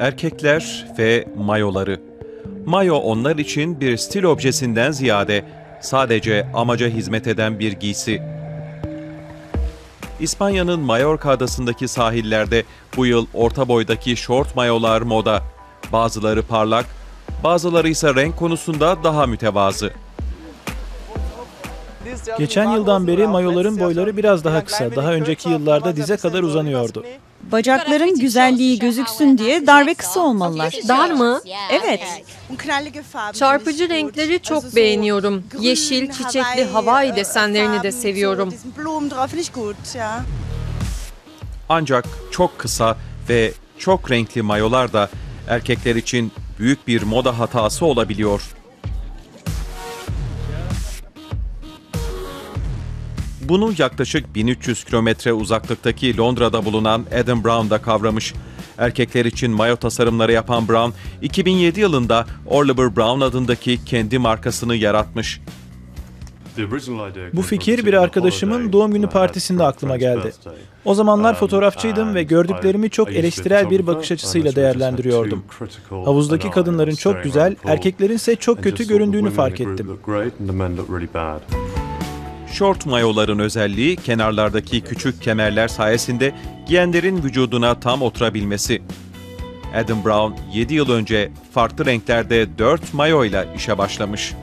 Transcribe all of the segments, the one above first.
Erkekler ve mayoları. Mayo onlar için bir stil objesinden ziyade sadece amaca hizmet eden bir giysi. İspanya'nın Mallorca adasındaki sahillerde bu yıl orta boydaki şort mayolar moda. Bazıları parlak, bazıları ise renk konusunda daha mütevazı. Geçen yıldan beri mayoların boyları biraz daha kısa. Daha önceki yıllarda dize kadar uzanıyordu. Bacakların güzelliği gözüksün diye dar ve kısa olmalılar. Dar mı? Evet. Çarpıcı renkleri çok beğeniyorum. Yeşil, çiçekli Hawaii desenlerini de seviyorum. Ancak çok kısa ve çok renkli mayolar da erkekler için büyük bir moda hatası olabiliyor. Bunu yaklaşık 1300 kilometre uzaklıktaki Londra'da bulunan Adam Brown da kavramış. Erkekler için mayo tasarımları yapan Brown, 2007 yılında Oliver Brown adındaki kendi markasını yaratmış. Bu fikir bir arkadaşımın doğum günü partisinde aklıma geldi. O zamanlar fotoğrafçıydım ve gördüklerimi çok eleştirel bir bakış açısıyla değerlendiriyordum. Havuzdaki kadınların çok güzel, erkeklerin ise çok kötü göründüğünü fark ettim. Şort mayoların özelliği kenarlardaki küçük kemerler sayesinde giyenlerin vücuduna tam oturabilmesi. Adam Brown 7 yıl önce farklı renklerde 4 mayo ile işe başlamış.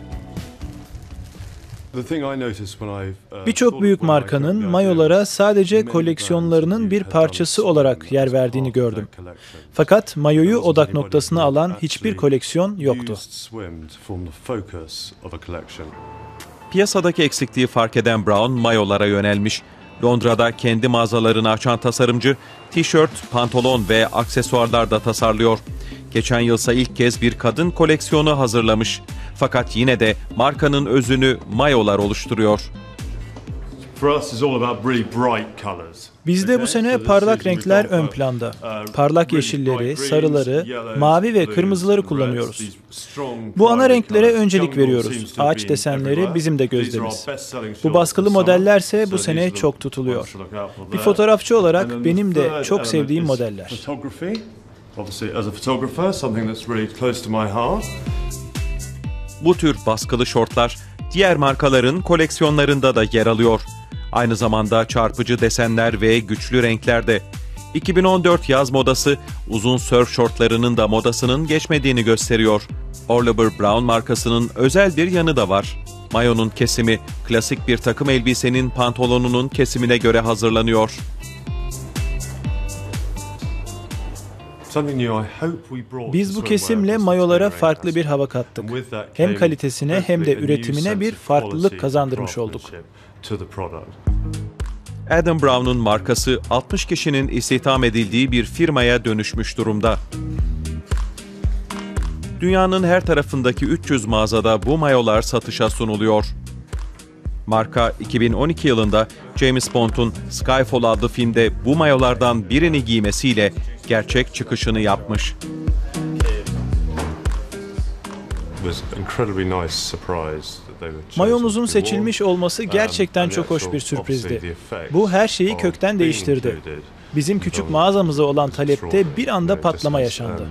Birçok büyük markanın mayolara sadece koleksiyonlarının bir parçası olarak yer verdiğini gördüm. Fakat mayoyu odak noktasına alan hiçbir koleksiyon yoktu. Piyasadaki eksikliği fark eden Brown mayolara yönelmiş. Londra'da kendi mağazalarını açan tasarımcı, tişört, pantolon ve aksesuarlar da tasarlıyor. Geçen yılsa ilk kez bir kadın koleksiyonu hazırlamış. Fakat yine de markanın özünü mayolar oluşturuyor. Bizde bu sene parlak renkler ön planda. Parlak yeşilleri, sarıları, mavi ve kırmızıları kullanıyoruz. Bu ana renklere öncelik veriyoruz. Ağaç desenleri bizim de gözdemiz. Bu baskılı modellerse bu sene çok tutuluyor. Bir fotoğrafçı olarak benim de çok sevdiğim modeller. Bu tür baskılı şortlar diğer markaların koleksiyonlarında da yer alıyor. Aynı zamanda çarpıcı desenler ve güçlü renklerde. 2014 yaz modası uzun sörf şortlarının da modasının geçmediğini gösteriyor. Oliver Brown markasının özel bir yanı da var. Mayonun kesimi klasik bir takım elbisenin pantolonunun kesimine göre hazırlanıyor. Biz bu kesimle mayolara farklı bir hava kattık. Hem kalitesine hem de üretimine bir farklılık kazandırmış olduk. Adam Brown'un markası 60 kişinin istihdam edildiği bir firmaya dönüşmüş durumda. Dünyanın her tarafındaki 300 mağazada bu mayolar satışa sunuluyor. Marka 2012 yılında James Bond'un Skyfall adlı filmde bu mayolardan birini giymesiyle gerçek çıkışını yapmış. Mayomuzun seçilmiş olması gerçekten çok hoş bir sürprizdi. Bu her şeyi kökten değiştirdi. Bizim küçük mağazamıza olan talepte bir anda patlama yaşandı.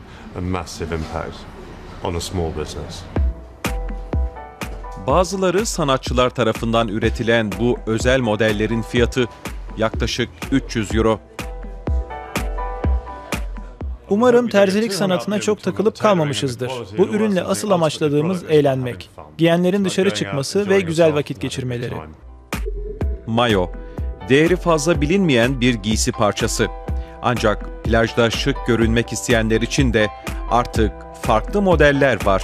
Bazıları sanatçılar tarafından üretilen bu özel modellerin fiyatı yaklaşık 300 euro. Umarım terzilik sanatına çok takılıp kalmamışızdır. Bu ürünle asıl amaçladığımız eğlenmek. Giyenlerin dışarı çıkması ve güzel vakit geçirmeleri. Mayo, değeri fazla bilinmeyen bir giysi parçası. Ancak plajda şık görünmek isteyenler için de artık farklı modeller var.